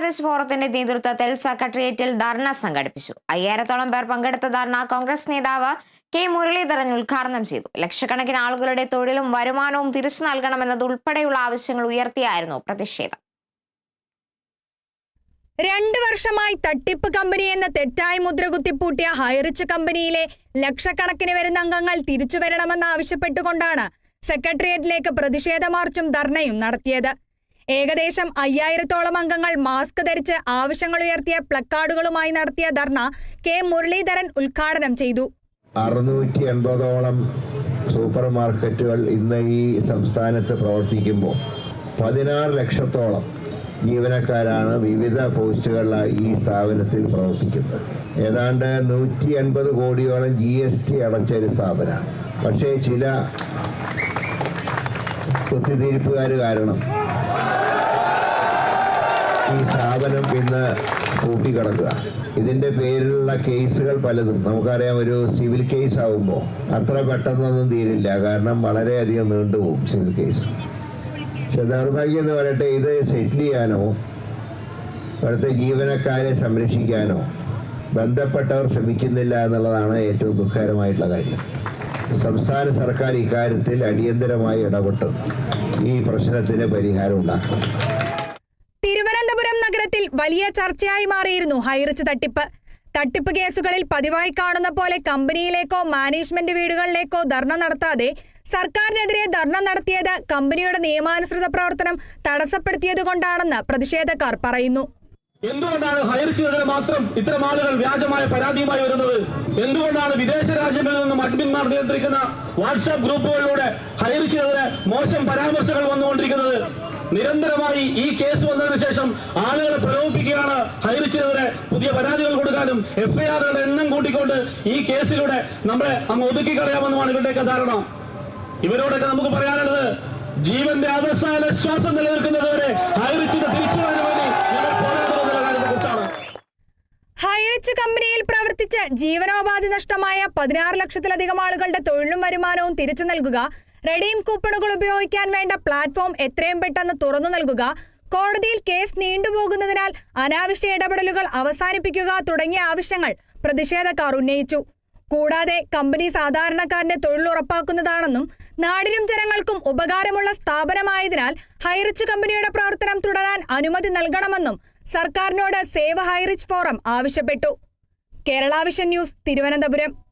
ഹാരിസ് ഫോറത്തിന്റെ നേതൃത്വത്തിൽ സെക്രട്ടേറിയറ്റിൽ ധർണ സംഘടിപ്പിച്ചു. അയ്യായിരത്തോളം പേർ പങ്കെടുത്ത ധർണ കോൺഗ്രസ് നേതാവ് കെ മുരളീധരൻ ഉദ്ഘാടനം ചെയ്തു. ലക്ഷക്കണക്കിന് ആളുകളുടെ തൊഴിലും വരുമാനവും തിരിച്ചു നൽകണമെന്നതുൾപ്പെടെയുള്ള ആവശ്യങ്ങൾ ഉയർത്തിയായിരുന്നു പ്രതിഷേധം. രണ്ട് വർഷമായി തട്ടിപ്പ് കമ്പനി എന്ന തെറ്റായ മുദ്ര കുത്തിപ്പൂട്ടിയ ഹൈറിച്ച് കമ്പനിയിലെ ലക്ഷക്കണക്കിന് വരുന്ന അംഗങ്ങൾ തിരിച്ചു വരണമെന്നാവശ്യപ്പെട്ടുകൊണ്ടാണ് സെക്രട്ടേറിയറ്റിലേക്ക് പ്രതിഷേധ മാർച്ചും ധർണയും നടത്തിയത്. ഏകദേശം അയ്യായിരത്തോളം അംഗങ്ങൾ മാസ്ക് ധരിച്ച് ആവശ്യങ്ങൾ ഉയർത്തിയ പ്ലക്കാർഡുകളുമായി നടത്തിയ ധർണ കെ മുരളീധരൻ ഉദ്ഘാടനം ചെയ്തു. അറുന്നൂറ്റി എൺപതോളം സൂപ്പർ മാർക്കറ്റുകൾ ഇന്ന് ഈ സംസ്ഥാനത്ത് പ്രവർത്തിക്കുമ്പോൾ പതിനാറ് ലക്ഷത്തോളം ജീവനക്കാരാണ് വിവിധ പോസ്റ്റുകളിലായി ഈ സ്ഥാപനത്തിൽ പ്രവർത്തിക്കുന്നത്. ഏതാണ്ട് നൂറ്റി എൺപത് കോടിയോളം ജി എസ് ടി അടച്ച ഒരു സ്ഥാപനമാണ്. പക്ഷേ ചില കുത്തിത്തിരിപ്പുകാർ കാരണം ഈ സ്ഥാപനം ഇന്ന് പൂട്ടിക്കിടക്കുക ഇതിന്റെ പേരിലുള്ള കേസുകൾ പലതും. നമുക്കറിയാം ഒരു സിവിൽ കേസ് ആവുമ്പോൾ അത്ര പെട്ടെന്നൊന്നും തീരില്ല. കാരണം വളരെയധികം നീണ്ടുപോകും സിവിൽ കേസ് പക്ഷെ ദൗർഭാഗ്യം എന്ന് പറയട്ടെ ഇത് സെറ്റിൽ ചെയ്യാനോ ഇവിടുത്തെ ജീവനക്കാരെ സംരക്ഷിക്കാനോ ബന്ധപ്പെട്ടവർ ശ്രമിക്കുന്നില്ല എന്നുള്ളതാണ് ഏറ്റവും ദുഃഖകരമായിട്ടുള്ള കാര്യം. സംസ്ഥാന സർക്കാർ ഇക്കാര്യത്തിൽ അടിയന്തരമായി ഇടപെട്ട്. ഈ പ്രശ്നത്തിന് പരിഹാരം നഗരത്തിൽ വലിയ ചർച്ചയായി മാറിയിരുന്നു ഹൈറിച്ച് തട്ടിപ്പ്. തട്ടിപ്പ് കേസുകളിൽ പതിവായി കാണുന്ന പോലെ കമ്പനിയിലേക്കോ മാനേജ്മെന്റ് വീടുകളിലേക്കോ ധർണ നടത്താതെ സർക്കാരിനെതിരെ ധർണ നടത്തിയത് കമ്പനിയുടെ നിയമാനുസൃത പ്രവർത്തനം തടസ്സപ്പെടുത്തിയതുകൊണ്ടാണെന്ന് പ്രതിഷേധക്കാർ പറയുന്നു. എന്തുകൊണ്ടാണ് ഹയർ ചെയ്തതിന് മാത്രം ഇത്തരം ആളുകൾ വ്യാജമായ പരാതിയുമായി വരുന്നത്? എന്തുകൊണ്ടാണ് വിദേശ രാജ്യങ്ങളിൽ നിന്നും അഡ്മിന്മാർ നിയന്ത്രിക്കുന്ന വാട്സാപ്പ് ഗ്രൂപ്പുകളിലൂടെ ഹയർ ചെയ്തതിന് മോശം പരാമർശങ്ങൾ വന്നുകൊണ്ടിരിക്കുന്നത്? നിരന്തരമായി ഈ കേസ് വന്നതിന് ശേഷം ആളുകളെ പ്രലോഭിപ്പിക്കുകയാണ് ഹയർ ചെയ്തതിന് പുതിയ പരാതികൾ കൊടുക്കാനും എഫ്ഐആറുകളുടെ എണ്ണം കൂട്ടിക്കൊണ്ട് ഈ കേസിലൂടെ നമ്മളെ അങ്ങ് ഒതുക്കി കളയാമെന്നുമാണ് ഇവരുടെയൊക്കെ ധാരണ. ഇവരോടൊക്കെ നമുക്ക് പറയാനുള്ളത് ജീവന്റെ അവസാന ശ്വാസം നിലനിൽക്കുന്നതുവരെ ചെയ്ത് തിരിച്ചു ഹൈറിച്ച് കമ്പനിയിൽ പ്രവർത്തിച്ച് ജീവനോപാധി നഷ്ടമായ പതിനാറ് ലക്ഷത്തിലധികം ആളുകളുടെ തൊഴിലും വരുമാനവും തിരിച്ചു നൽകുക റെഡീം കൂപ്പണുകൾ ഉപയോഗിക്കാൻ വേണ്ട പ്ലാറ്റ്ഫോം എത്രയും പെട്ടെന്ന് തുറന്നു നൽകുക. കോടതിയിൽ കേസ് നീണ്ടുപോകുന്നതിനാൽ അനാവശ്യ ഇടപെടലുകൾ അവസാനിപ്പിക്കുക തുടങ്ങിയ ആവശ്യങ്ങൾ പ്രതിഷേധക്കാർ ഉന്നയിച്ചു. കൂടാതെ കമ്പനി സാധാരണക്കാരന്റെ തൊഴിലുറപ്പാക്കുന്നതാണെന്നും നാടിനും ജനങ്ങൾക്കും ഉപകാരമുള്ള സ്ഥാപനമായതിനാൽ ഹൈറിച്ച് കമ്പനിയുടെ പ്രവർത്തനം തുടരാൻ അനുമതി നൽകണമെന്നും സർക്കാരിനോട് സേവ് ഹൈറിച്ച് ഫോറം ആവശ്യപ്പെട്ടു. കേരളാവിഷൻ ന്യൂസ് തിരുവനന്തപുരം.